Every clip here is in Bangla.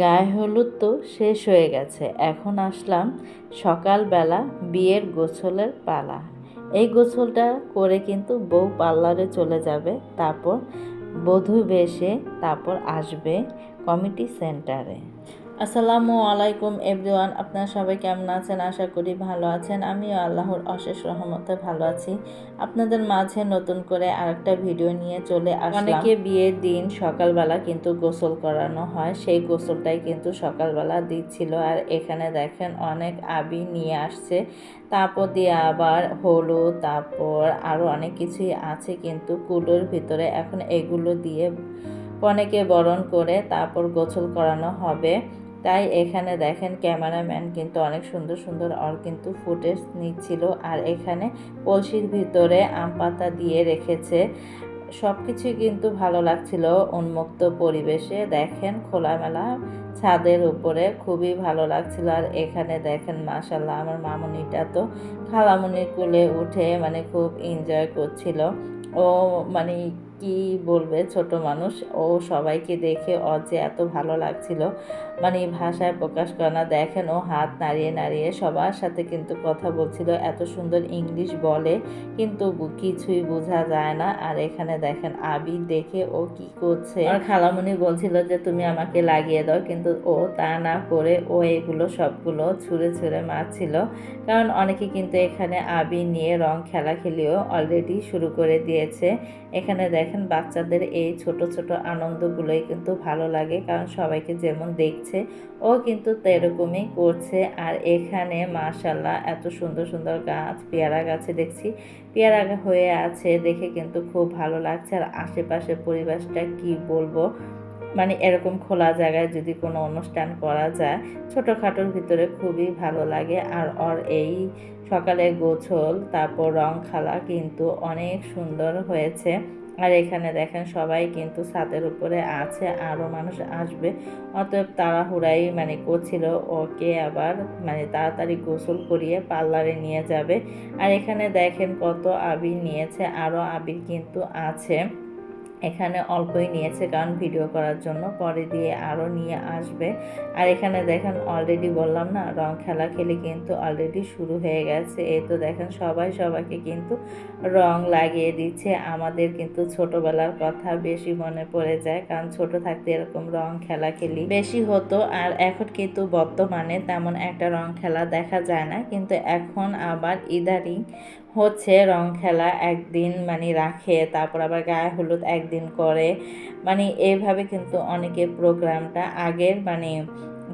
গায়ে হলুদ তো শেষ হয়ে গেছে। এখন আসলাম সকালবেলা বিয়ের গোছলের পালা। এই গোছলটা করে কিন্তু বউ পার্লারে চলে যাবে, তারপর বধূ বেশে তারপর আসবে কমিটি সেন্টারে। আসসালামু আলাইকুম, এভরিওয়ান। আপনারা সবাই কেমন আছেন? আশা করি ভালো আছেন। আমিও আল্লাহর অশেষ রহমতে ভালো আছি। আপনাদের মাঝে নতুন করে আরেকটা ভিডিও নিয়ে চলে অনেকে বিয়ের দিন সকালবেলা কিন্তু গোসল করানো হয়। সেই গোসলটাই কিন্তু সকালবেলা দিচ্ছিল। আর এখানে দেখেন অনেক আবি নিয়ে আসছে। তারপর দিয়ে আবার হলুদ, তারপর আরও অনেক কিছুই আছে কিন্তু কুলোর ভিতরে। এখন এগুলো দিয়ে কনেকে বরণ করে তারপর গোসল করানো হবে। তাই এখানে দেখেন ক্যামেরাম্যান কিন্তু অনেক সুন্দর সুন্দর আর কিন্তু ফুটেজ নিচ্ছিল। আর এখানে কলসির ভিতরে আম পাতা দিয়ে রেখেছে। সব কিছুই কিন্তু ভালো লাগছিল উন্মুক্ত পরিবেশে। দেখেন খোলামেলা ছাদের উপরে খুবই ভালো লাগছিল। আর এখানে দেখেন মাসাল্লাহ আমার মামুনিটা তো খালামুনির কুলে উঠে মানে খুব এনজয় করছিল। ও মানে কি বলবে ছোট মানুষ? ও সবাইকে দেখে ওর যে এত ভালো লাগছিল মানে ভাষায় প্রকাশ করে না, দেখেন ও হাত নাড়িয়ে নাড়িয়ে সবার সাথে কিন্তু কথা বলছিল, এত সুন্দর ইংলিশ বলে কিন্তু কিছুই বোঝা যায় না। আর এখানে দেখেন আবির দেখে ও কি করছে? আর খালামুনি বলছিল যে, তুমি আমাকে লাগিয়ে দাও। কিন্তু ও তা না করে ও এগুলো সবগুলো ছুঁড়ে ছুঁড়ে মারছিল। কারণ অনেকে কিন্তু এখানে আবির নিয়ে রং খেলা খেলিও অলরেডি শুরু করে দিয়েছে। এখানে দেখেন বাচ্চাদের এই ছোট ছোট আনন্দগুলোই কিন্তু ভালো লাগে, কারণ সবাইকে যেমন দেখছে, ও কিন্তু এরকমই করছে। আর এখানে মাশাল্লাহ এত সুন্দর সুন্দর গাছ, পেয়ারা গাছে দেখছি, পেয়ারা হয়ে আছে, দেখে কিন্তু খুব ভালো লাগছে। আর আশেপাশে পরিবেশটা কি বলব? মানে এরকম খোলা জায়গায় যদি কোনো অনুষ্ঠান করা যায়, ছোটোখাটোর ভিতরে খুবই ভালো লাগে। আর ওর এই সকালে গোছল, তারপর রং খালা কিন্তু অনেক সুন্দর হয়েছে। আর এখানে দেখেন সবাই কিন্তু ছাদের উপরে আছে আরও মানুষ আসবে। অতএব তাড়াহুড়াই মানে করছিল, ওকে আবার মানে তাড়াতাড়ি গোসল করিয়ে পার্লারে নিয়ে যাবে। আর এখানে দেখেন কত আবির নিয়েছে আরও আবির কিন্তু আছে। এখানে অল্পই নিয়েছে কারণ ভিডিও করার জন্য। পরে দিয়ে আরও নিয়ে আসবে। আর এখানে দেখেন অলরেডি বললাম না, রং খেলা খেলে কিন্তু অলরেডি শুরু হয়ে গেছে। এই তো দেখেন সবাই সবাইকে কিন্তু রং লাগিয়ে দিচ্ছে। আমাদের কিন্তু ছোটবেলার কথা বেশি মনে পড়ে যায়, কারণ ছোট থাকতে এরকম রং খেলা খেলি বেশি হতো। আর এখন কিন্তু বর্তমানে তেমন একটা রং খেলা দেখা যায় না। কিন্তু এখন আবার ইদারিং হচ্ছে রং খেলা একদিন মানে রাখে, তারপর আবার গায়ে হলুদ একদিন করে। মানে এইভাবে কিন্তু অনেকে প্রোগ্রামটা আগের মানে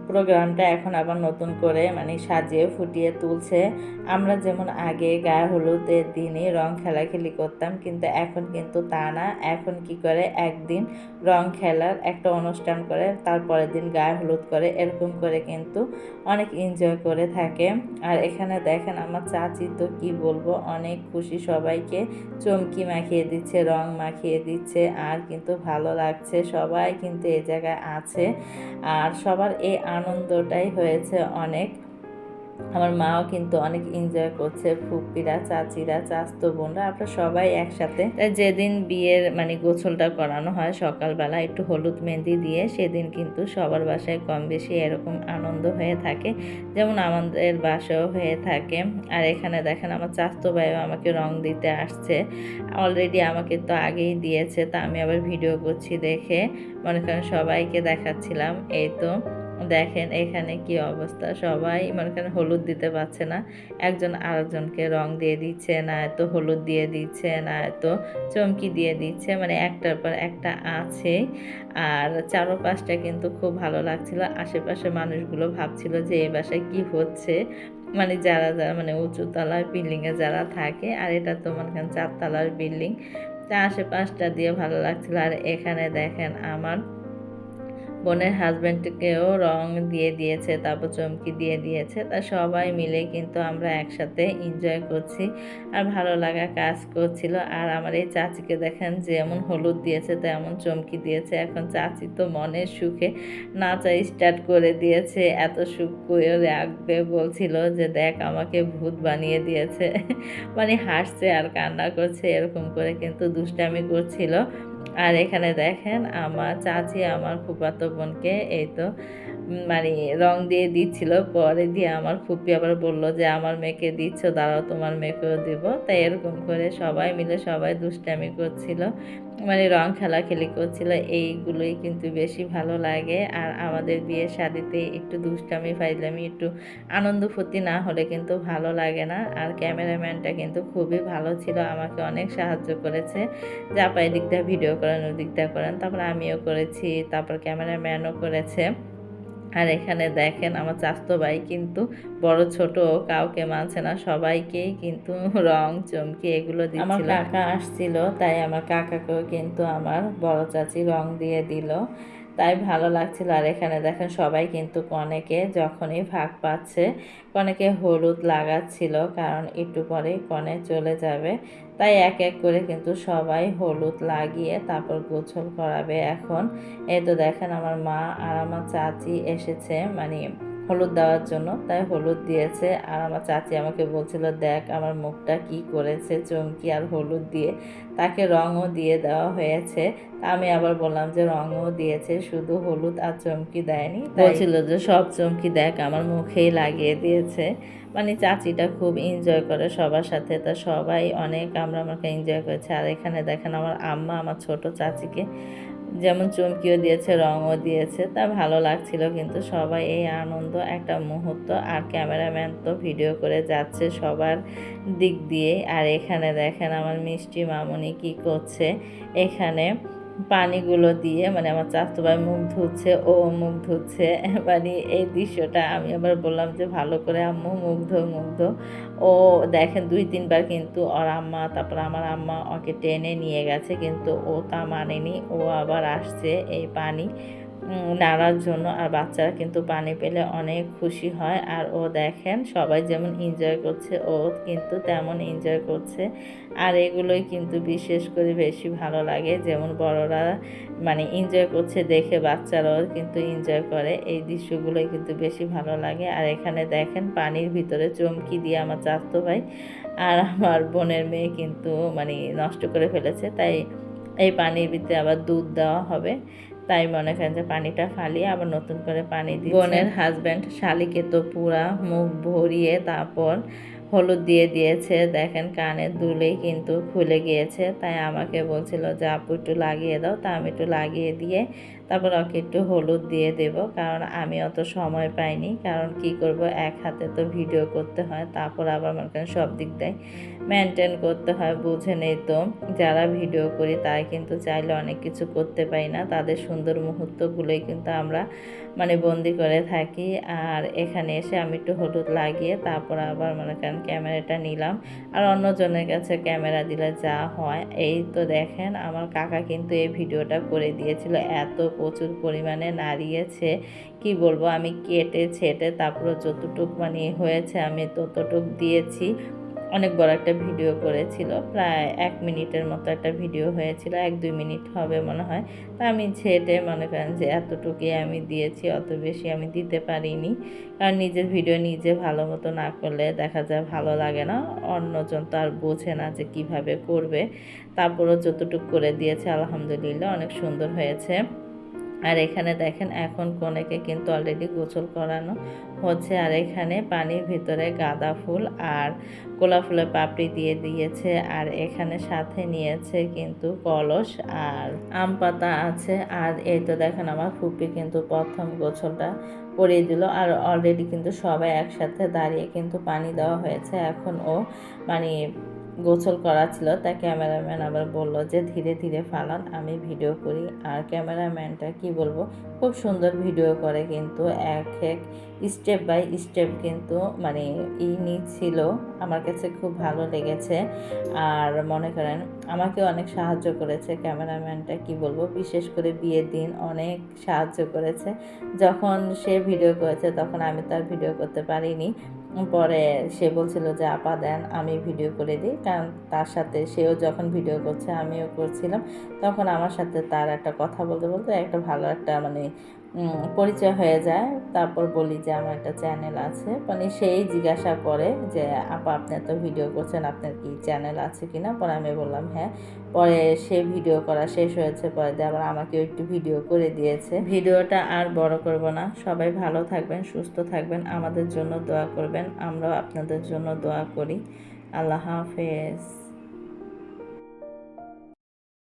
প্রোগ্রামটা এখন আবার নতুন করে মানে সাজিয়ে ফুটিয়ে তুলছে। আমরা যেমন আগে গায়ে হলুদের দিনে রং খেলাখেলি করতাম, কিন্তু এখন কিন্তু তা না। এখন কি করে? একদিন রং খেলার একটা অনুষ্ঠান করে, তারপরের দিন গায়ে হলুদ করে, এরকম করে কিন্তু অনেক এনজয় করে থাকে। আর এখানে দেখেন আমার চাচি তো কি বলব, অনেক খুশি সবাইকে। চমকি মাখিয়ে দিচ্ছে, রং মাখিয়ে দিচ্ছে, আর কিন্তু ভালো লাগছে। সবাই কিন্তু এই জায়গায় আছে। আর সবার এই আনন্দটাই হয়েছে অনেক। আমার মাও কিন্তু অনেক এনজয় করছে ফুপিরা চাচিরা, চাস্তো বোনরা, আমরা সবাই একসাথে। যেদিন বিয়ের মানে গোছলটা করানো হয় সকালবেলা একটু হলুদ মেহেন্দি দিয়ে, সেদিন কিন্তু সবার বাসায় কম বেশি এরকম আনন্দ হয়ে থাকে। যেমন আমাদের বাসাও হয়ে থাকে। আর এখানে দেখেন আমার চাস্তো ভাইও আমাকে রং দিতে আসছে। অলরেডি আমাকে তো আগেই দিয়েছে, তা আমি আবার ভিডিও করছি দেখে। মনে করেন সবাইকে দেখাচ্ছিলাম, এই তো। দেখেন এখানে কি অবস্থা। সবাই মনে করেন হলুদ দিতে পারছে না। একজন আরেকজনকে রং দিয়ে দিচ্ছে, না এত হলুদ দিয়ে দিচ্ছে, না এত চমকি দিয়ে দিচ্ছে। মানে একটার পর একটা আছে। আর চারোপাশটা কিন্তু খুব ভালো লাগছিল। আশেপাশে মানুষগুলো ভাবছিল যে এই বাসায় কি হচ্ছে। মানে যারা যারা মানে উঁচু তলার বিল্ডিংয়ে যারা থাকে, আর এটা তো মনে করেন চারতলার বিল্ডিং তা আশেপাশটা দিয়ে ভালো লাগছিল। আর এখানে দেখেন আমার বোনের হাজব্যান্ডকেও রং দিয়ে দিয়েছে, তারপর চমকি দিয়ে দিয়েছে। তা সবাই মিলে কিন্তু আমরা একসাথে এনজয় করছি আর ভালো লাগা কাজ করছিল। আর আমার এই চাচিকে দেখেন যেমন হলুদ দিয়েছে, তেমন চমকি দিয়েছে। এখন চাচি তো মনের সুখে নাচা স্টার্ট করে দিয়েছে। এত সুখ করে রাখবে বলছিল যে, দেখ, আমাকে ভূত বানিয়ে দিয়েছে। মানে হাসছে আর কান্না করছে, এরকম করে কিন্তু দুষ্টামি করছিল। আর এখানে দেখেন আমার চাচি আমার ফুপাতো বোনকে এই তো মানে রং দিয়ে দিচ্ছিল, পরে দিয়ে আমার ফুপি আবার বলল যে, আমার মেয়েকে দিচ্ছ, দাঁড়াও, তোমার মেয়েকেও দিব। তাই এরকম করে সবাই মিলে সবাই দুষ্টামি করছিল মানে রং খেলাখেলি করছিল। এইগুলোই কিন্তু বেশি ভালো লাগে। আর আমাদের বিয়ের শাদিতে একটু দুষ্টামি, ফাইজলামি, একটু আনন্দ ফুর্তি না হলে কিন্তু ভালো লাগে না। আর ক্যামেরাম্যানটা কিন্তু খুবই ভালো ছিল, আমাকে অনেক সাহায্য করেছে। যে আপা এদিকটা ভিডিও করেন দিকটা করেন, তারপর আমিও করেছি, তারপর ক্যামেরাম্যানও করেছে। আর এখানে দেখেন আমার চাস্তো ভাই কিন্তু বড় ছোট কাউকে মানছে না, সবাইকেই কিন্তু রং চমকি এগুলো দিচ্ছিল। আমার কাকা আসছিল, তাই আমার কাকাকেও কিন্তু আমার বড় চাচি রং দিয়ে দিল। তাই ভালো লাগছিল। আর এখানে দেখেন সবাই কিন্তু কনেকে যখনই ভাগ পাচ্ছে, কনেকে হলুদ লাগাচ্ছিল, কারণ একটু পরেই কনে চলে যাবে। তাই এক এক করে কিন্তু সবাই হলুদ লাগিয়ে তারপর গোছল করাবে এখন। এই তো দেখেন আমার মা আর আমার চাচি এসেছে মানে হলুদ দেওয়ার জন্য, তাই হলুদ দিয়েছে। আর আমার চাচি আমাকে বলছিল, দেখ আমার মুখটা কি করেছে, চমকি আর হলুদ দিয়ে। তাকে রঙও দিয়ে দেওয়া হয়েছে। আমি আবার বললাম যে, রঙও দিয়েছে, শুধু হলুদ আর চমকি দেয়নি। বলছিল যে, সব চমকি দেখ, আমার মুখেই লাগিয়ে দিয়েছে। মানে চাচিটা খুব এনজয় করে সবার সাথে। তা সবাই অনেক আমরা আমাকে এনজয় করেছে। আর এখানে দেখেন আমার আম্মা, আমার ছোট চাচিকে যেমন চমকিও দিয়েছে, রঙও দিয়েছে, তা ভালো লাগছিল কিন্তু সবাই এই আনন্দ একটা মুহূর্ত আর ক্যামেরাম্যান তো ভিডিও করে যাচ্ছে সবার দিক দিয়ে। আর এখানে দেখেন আমার মিষ্টি মামুনি কি করছে। এখানে পানিগুলো দিয়ে মানে আমার চাচতো ভাই মুখ ধুচ্ছে, ও মুখ ধুচ্ছে মানে এই দৃশ্যটা আমি আবার বললাম যে ভালো করে আম্মু মুগ্ধ ধো, মুখ ধো। ও দেখেন দুই তিনবার কিন্তু ওর আম্মা, তারপর আমার আম্মা ওকে টেনে নিয়ে গেছে, কিন্তু ও তা মানেনি, ও আবার আসছে এই পানি। নাড়ার জন্য। আর বাচ্চারা কিন্তু পানি পেলে অনেক খুশি হয়। আর ও দেখেন, সবাই যেমন এনজয় করছে, ও কিন্তু তেমন এনজয় করছে। আর এগুলোই কিন্তু বিশেষ করে বেশি ভালো লাগে। যেমন বড়রা মানে এনজয় করছে দেখে বাচ্চারাও কিন্তু এনজয় করে। এই দৃশ্যগুলোই কিন্তু বেশি ভালো লাগে। আর এখানে দেখেন, পানির ভিতরে চমকি দিয়ে আমার চাস্তো ভাই আর আমার বোনের মেয়ে কিন্তু মানে নষ্ট করে ফেলেছে। তাই এই পানির ভিতরে আবার দুধ দেওয়া হবে। তাই মনে করেন যে পানিটা ফালিয়ে আবার নতুন করে পানি দিই বোনের হাজব্যান্ড শালিকে তো পুরা মুখ ভরিয়ে তারপর হলুদ দিয়ে দিয়েছে। দেখেন কানে দুলেই কিন্তু খুলে গিয়েছে। তাই আমাকে বলছিল যে, আপু, একটু লাগিয়ে দাও। তা আমি একটু লাগিয়ে দিয়ে তারপর ওকে একটু হলুদ দিয়ে দেব, কারণ আমি অত সময় পাইনি। কারণ কি করব? এক হাতে তো ভিডিও করতে হয়, তারপর আবার মনে করেন সব দিক দিয়ে। মেনটেন করতে হয়, বুঝে নেই তো। যারা ভিডিও করি তারা কিন্তু চাইলে অনেক কিছু করতে পারি না। তাদের সুন্দর মুহূর্তগুলোই কিন্তু আমরা মানে বন্দি করে থাকি। আর এখানে এসে আমি একটু হলুদ লাগিয়ে, তারপর আবার মনে করেন ক্যামেরাটা নিলাম। আর অন্যজনের কাছে ক্যামেরা দিলে যা হয়। এই তো দেখেন, আমার কাকা কিন্তু এই ভিডিওটা করে দিয়েছিল। এত প্রচুর পরিমাণে নাড়িয়েছে। কি বলব, আমি কেটে, ছেটে তারপর যতটুক মানে হয়েছে আমি ততটুক দিয়েছি। অনেক বড় একটা ভিডিও করেছিল, প্রায় এক মিনিটের মতো একটা ভিডিও হয়েছিল, এক দুই মিনিট হবে মনে হয়। তা আমি ছেটে মনে করেন যে এতটুকুই আমি দিয়েছি, অত বেশি আমি দিতে পারিনি। কারণ নিজের ভিডিও নিজে ভালো মতো না করলে দেখা যায় ভালো লাগে না, অন্যজন তো আর বোঝে না যে কীভাবে করবে। তারপরও যতটুকু করে দিয়েছে, আলহামদুলিল্লাহ অনেক সুন্দর হয়েছে। আর এখানে দেখেন এখন কনেকে কিন্তু অলরেডি গোসল করানো হচ্ছে। আর এখানে পানির ভিতরে গাঁদা ফুল আর গোলাপ ফুলের পাপড়ি দিয়ে দিয়েছে। আর এখানে সাথে নিয়েছে কিন্তু কলস আর আম পাতা আছে। আর এই তো দেখেন আমার ফুপি কিন্তু প্রথম গোছলটা করিয়ে দিল। আর অলরেডি কিন্তু সবাই একসাথে দাঁড়িয়ে কিন্তু পানি দেওয়া হয়েছে। এখন ও মানে গোসল করা ছিল তাই ক্যামেরাম্যান আবার বলল যে, ধীরে ধীরে ফালান, আমি ভিডিও করি। আর ক্যামেরাম্যানটা কি বলব, খুব সুন্দর ভিডিও করে কিন্তু, এক এক স্টেপ বাই স্টেপ কিন্তু মানে ই নিচ্ছিল। আমার কাছে খুব ভালো লেগেছে। আর মনে করেন, আমাকে অনেক সাহায্য করেছে ক্যামেরাম্যানটা, কি বলব, বিশেষ করে বিয়ের দিন অনেক সাহায্য করেছে। যখন সে ভিডিও করেছে তখন আমি তার ভিডিও করতে পারিনি। পরে সে বলছিল যে, আপা, দেন আমি ভিডিও করে দিই। কারণ তার সাথে সেও যখন ভিডিও করছে, আমিও করছিলাম। তখন আমার সাথে তার একটা কথা বলতে বলতে একটা ভালো একটা মানে পরিচয় হয়ে যায়। তারপর বলি যে আমার একটা চ্যানেল আছে। মানে সেই জিজ্ঞাসা করে যে, আপা, আপনি তো ভিডিও করছেন, আপনার কি চ্যানেল আছে কি না পরে আমি বললাম হ্যাঁ। পরে সে ভিডিও করা শেষ হয়েছে। পরে আবার আমাকে একটু ভিডিও করে দিয়েছে। ভিডিওটা আর বড় করব না। সবাই ভালো থাকবেন, সুস্থ থাকবেন। আমাদের জন্য দোয়া করবেন। আমরাও আপনাদের জন্য দোয়া করি। আল্লাহ হাফেজ।